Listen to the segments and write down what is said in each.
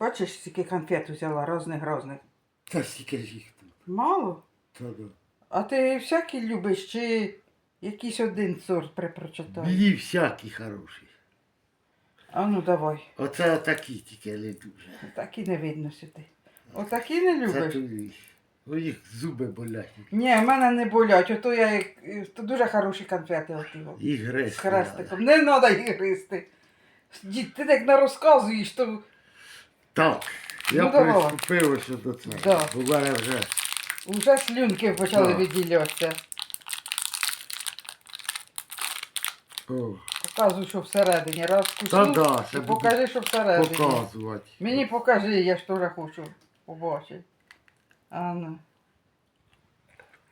Бачиш, скільки конфет взяла, різних різних. Та скільки ж їх тут. Мало? Та да. А ти всякі любиш чи якийсь один сорт припрочитай? Мені всякі хороші. А ну давай. Оце такі тільки не дуже. Так і не видно сюди. Отакі не Це любиш? тобі. У їх зуби болять. Ні, в мене не болять, ото я як- то дуже хороші конфети отила. І. З хрестиком. Не треба їх гристи. Дід, ти так не розказуєш, то Так. Я Ну, давай. приступив ось до цього. Да. В мене вже вже слюнки почали Так. виділятися. о, Показуй, що всередині. Раз Та кусну да, і буду покажи, що всередині. показувати. Мені покажи, я ж теж хочу побачити. А ну,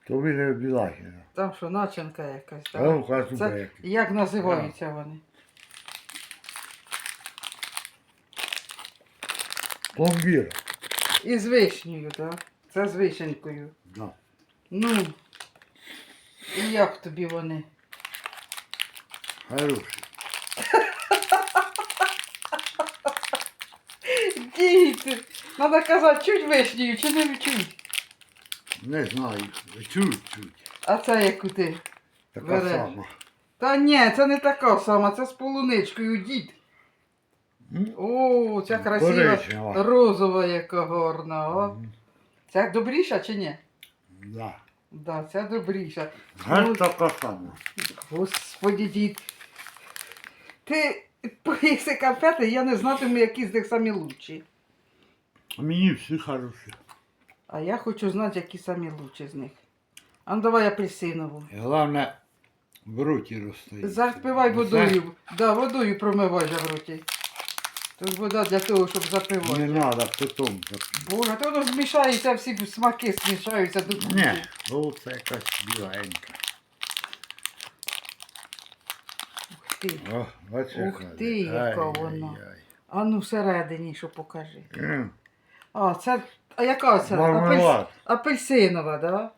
Тобі не обілахіна. там що, начинка якась. А Так? ну Це, як називаються вони? Пломбір. І з вишнею, так? Це з вишенькою. Да. Ну. І як тобі вони? Хороший. Діти! Треба казати, чуть вишнею чи не чуть. Не знаю. Чуть-чуть. А це яку ти? Така Береш. сама. Та ні, це не така сама, це з полуничкою, дід. О, ця красива Коричнева. розова яка гарна. О. Ця добріша чи ні? Да. Да, ця добріша. Геть така сама. Господі, дід. Ти поїси конфети, я не знатиму, які з них самі лучші. Мені всі хороші. А я хочу знати, які самі лучші з них. А ну давай апельсинову. І Головне, в роті розстоїть. Запивай водою. Да, водою промивай в роті. Тут вода для того, щоб запивати. Не треба, потім. Боже, то воно змішається, всі смаки змішаються кучі. Ні, це якась біленька. Ух ти. О, бачиш, Ух ти, яка вона. А ну всередині, що покажи. М, А, це. А яка це? Апельс... Апельсинова, да?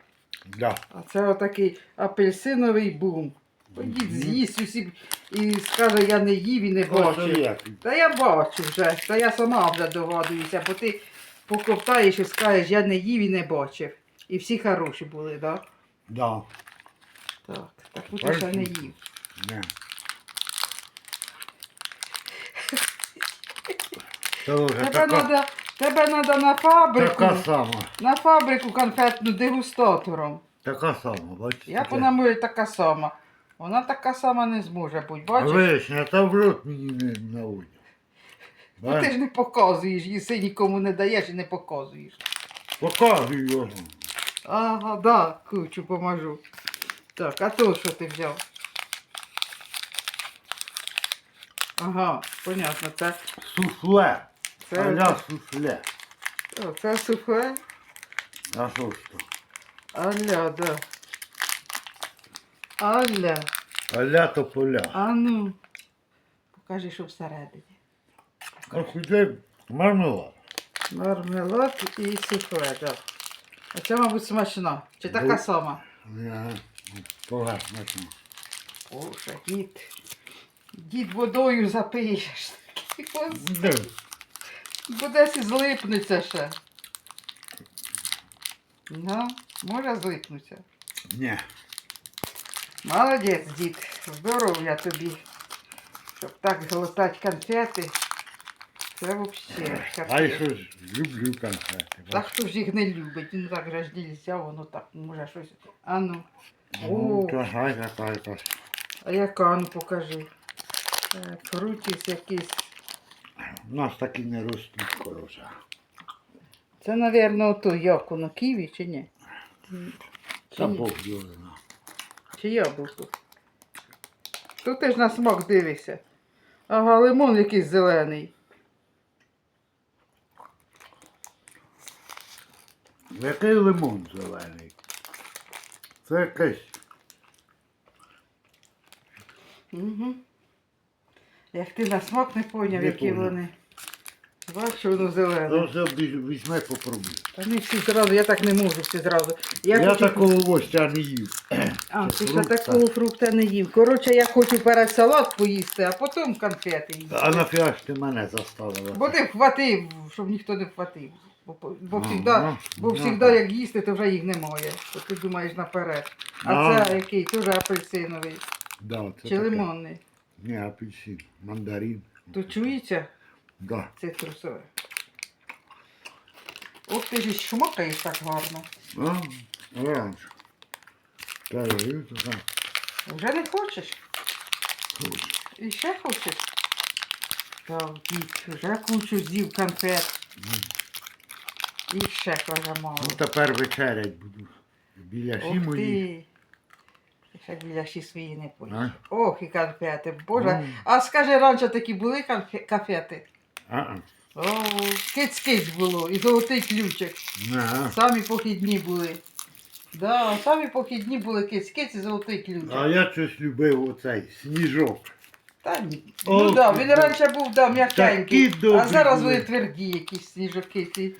Да. А це отакий апельсиновий бум. Подіть з'їсть усі і скаже, я не їв і не як. Та я бачу вже, та я сама вже догадуюся, бо ти поковтаєш і скажеш, я не їв і не бачив. І всі хороші були, так? Да. Так, таку ти ще не їв. Не. Тебе треба тебе надо на фабрику, така сама. на фабрику конфетну дегустатором. Така сама, бачите? Як вона може така сама? Вона така сама не зможе бути, бачиш? вишня, та в рот мені не наводять. Ну, ти ж не показуєш, їси нікому не даєш і не показуєш. Показуй його. Ага, да, кучу поможу. Так, а то що ти взяв? Ага, понятно, це, Суфле. це, Аля суфле. О, це сухе. А що ж то? Аля, да. Аля, Аля то поля. а ну. Покажи, що всередині. А куди мармелад? Мармелад і сухе, так. А це, мабуть, смачна. Чи така Ну. сама? Ага. Погано. Боже, дід. Дід водою запиєш. Де? Бо десь і злипнеться ще. Ну, може злипнуться. Ні. Молодець, дід. Здоров'я тобі. Щоб так глотати конфети. Це взагалі. А я що ж люблю конфети. Так хто ж їх не любить, ну так же воно так може щось. А ну. Ну, О, то гай яка якась. а яка, ну покажи. Крутість якийсь. У нас такі не ростуть хороша. Це, мабуть, ото як воно, ківі чи ні? Та? Бог його. Чи яблуко? Тут ти ж на смак дивишся. Ага, лимон якийсь зелений. Який лимон зелений? Це якийсь. Угу. Як ти на смак не поняв, Не які поняв. вони. Бачиш, воно зелене. Ну, це візь- візьми, попробуй. Та не всі зразу, я так не можу всі зразу. Я, Я, хочу... такого гостя не їв. А, ти ще фрукта. такого фрукта не їв. Коротше, я хочу перед салат поїсти, а потім конфети їсти. А нафіга ж ти мене заставила? Бо ти вхватив, щоб ніхто не вхватив. Бо, по- бо, Ну, всігда, ну, бо ну, всігда, як їсти, то вже їх немає. То ти думаєш наперед. А Ну. це який? Теж апельсиновий Да, це чи таке. лимонний. Ні, апельсин, мандарин. То чується Да. цитрусове. Ох ти ж і так гарно. А, оранж. Та я то так. Вже не хочеш? хочу. І ще хочеш? Та дід, вже кучу з'їв конфет. І ще каже мало. Ну тепер вечерять буду. Біля Ох мої. ти. Ще біля ші свої не поїш. А? Ох, і конфети, боже. Ну. А скажи, раніше такі були конфе- конфети? А-а. О, киць-киць було, і золотий ключик. На. Самі похідні були. Да, самі похідні були киць-киць і золотий ключик. А я щось любив оцей сніжок. Та ні. Ох, ну да, він ну, раніше був да, м'якенький, а зараз були. вони тверді якісь сніжоки. Ці.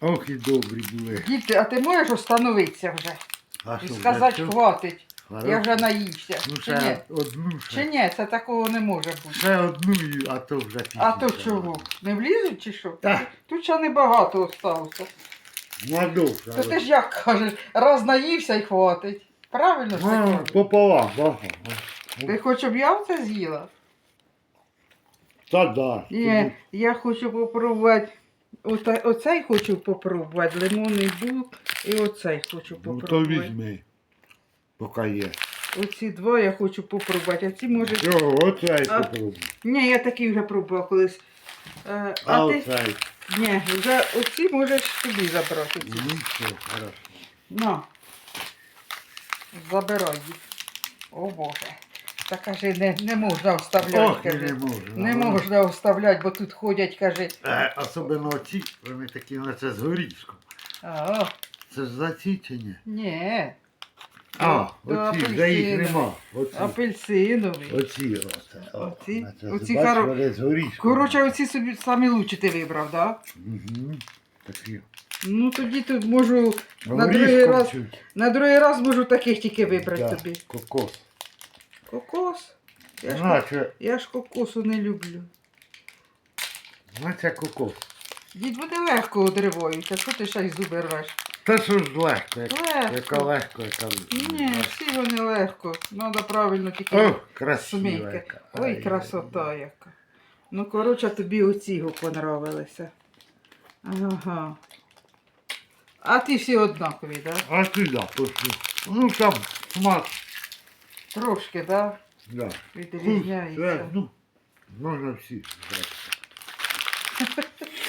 Ох і добрі були. Діти, а ти можеш остановитися вже? А І що, сказати, вже все? хватить. Я вже наївся. Ну Чи ні? ще одну Чи ще. ні, це такого не може бути. Ще одну, і- а то вже А то пізніше. чого? Не влізуть чи що? Так. Тут ще небагато осталося. Младовша. То ти ж як кажеш, раз наївся і хватить. Правильно ж так кажеш? пополам, ага. Ти хочеш, щоб я оце з'їла? Та да. Ні, я хочу попробувати. Ота, оцей хочу попробувати, лимонний бук, і оцей хочу Ну то попробувати. візьми. Поки є. Оці два я хочу попробувати, а ці може. Його, оцей А. попробуй. Ні, я такий вже пробував колись. Е, А а ти. оцей. Ні, вже оці можеш собі забрати. Ці. Ну все, хорошо. На. Забирай їх. О Боже. Та каже, не, не можна вставляти. Ох, каже. не можу. Не можна вставляти, бо тут ходять, каже. Е, особливо оці, вони такі, наче з горішком. А, Це ж зацічення. ні. А, То оці, вже їх нема. Оці. Апельсиновий. Оці, оце. о, Оці? наче, Оці бачиш, хоро- вони з горішком. Коротше, оці собі самі лучші ти вибрав, так? Да? Угу. Такі. Ну тоді тут можу на другий Горішком раз. чуть. На другий раз можу таких тільки вибрати Да, тобі. Кокос. Кокос. Я ж, ко- Наче, я ж кокосу не люблю. наче кокос. Дід буде легко одриваюся, що ти ще й зуби рвеш? Та що ж легко, як- Легко. яка легко, яка Ні, всі вони легко. Треба правильно тільки О, красива яка. Ой, красота яка. Ну, коротше, тобі оці його понравилися. Ага. А ті всі однакові, так? Да? А сюди пошли. Ну там смак. Трошки, так? Да. Да? Вкус, Відрізняється. е, ну, можна всі.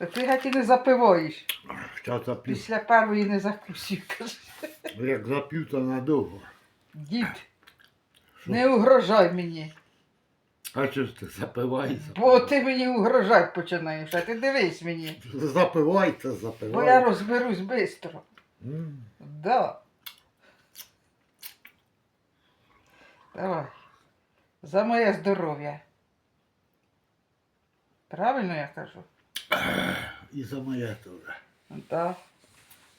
Та Ти геть і не запиваєш. Щас зап'ю. Після першої не закусів, каже. Як зап'ю, то надовго. Дід, не угрожай мені. А що ж ти запивайся? Бо ти мені угрожати починаєш, а ти дивись мені. Запивайте, Бо я розберусь швидко. М. Да. Давай. За моє здоров'я. Правильно я кажу? І за моє теж. Да.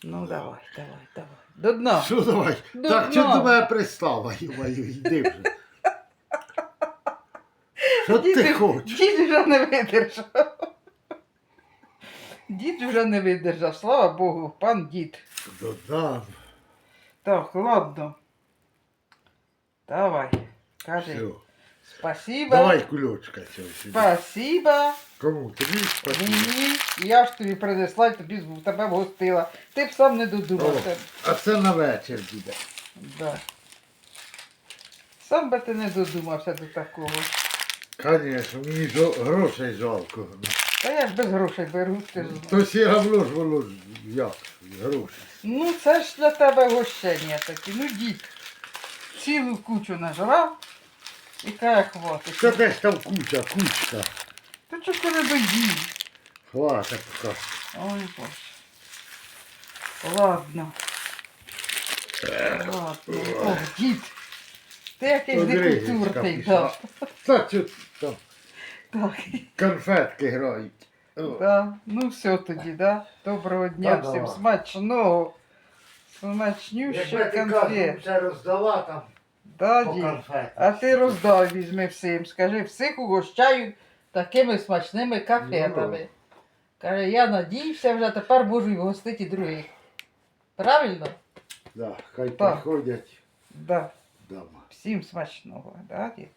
Ну давай, давай, давай. До дна. Що давай? Ну, так, ну. що до мене пристава, мою, йди вже. Що ти хочеш? Дід вже не видержав. Дід вже не видержав, слава Богу, пан дід. Додам. Так, ладно. Давай. Кажи. Все. Спасибо. Давай кульочка цього сюди. Спасибо. Кому? Тобі спасибо. Мені. Я ж тобі принесла і тобі з- тебе вгостила. Ти б сам не додумався. А це на вечір буде. Да. Сам би ти не додумався до такого. Звісно, мені жо- грошей жалко. Та я ж без грошей беру, ти ж знаєш. То все равно ж воно як гроші. Ну, це ж для тебе гощення такі. Ну, дід, цілу кучу нажрав і каже, хватить. Це десь там куча, кучка. То чого ти не доїв? Хватить поки. Ой, Боже. Ладно. Ладно. Ох, дід. Ти якийсь некультурний, да. Та що там? Так, Конфетки грають. О, да. Ну все тоді, да? Доброго дня Та-да. всім смачного. Якби Смачнющих ти конфет. кожному все роздала там Да, по дід? конфетах. А ти роздай візьми всім. Скажи, всіх угощаю такими смачними кафетами. Ну. Каже, я надіюся вже, тепер можу й гостити других. Правильно? Да, хай Так. приходять Да. вдома. Всім смачного, да, дід?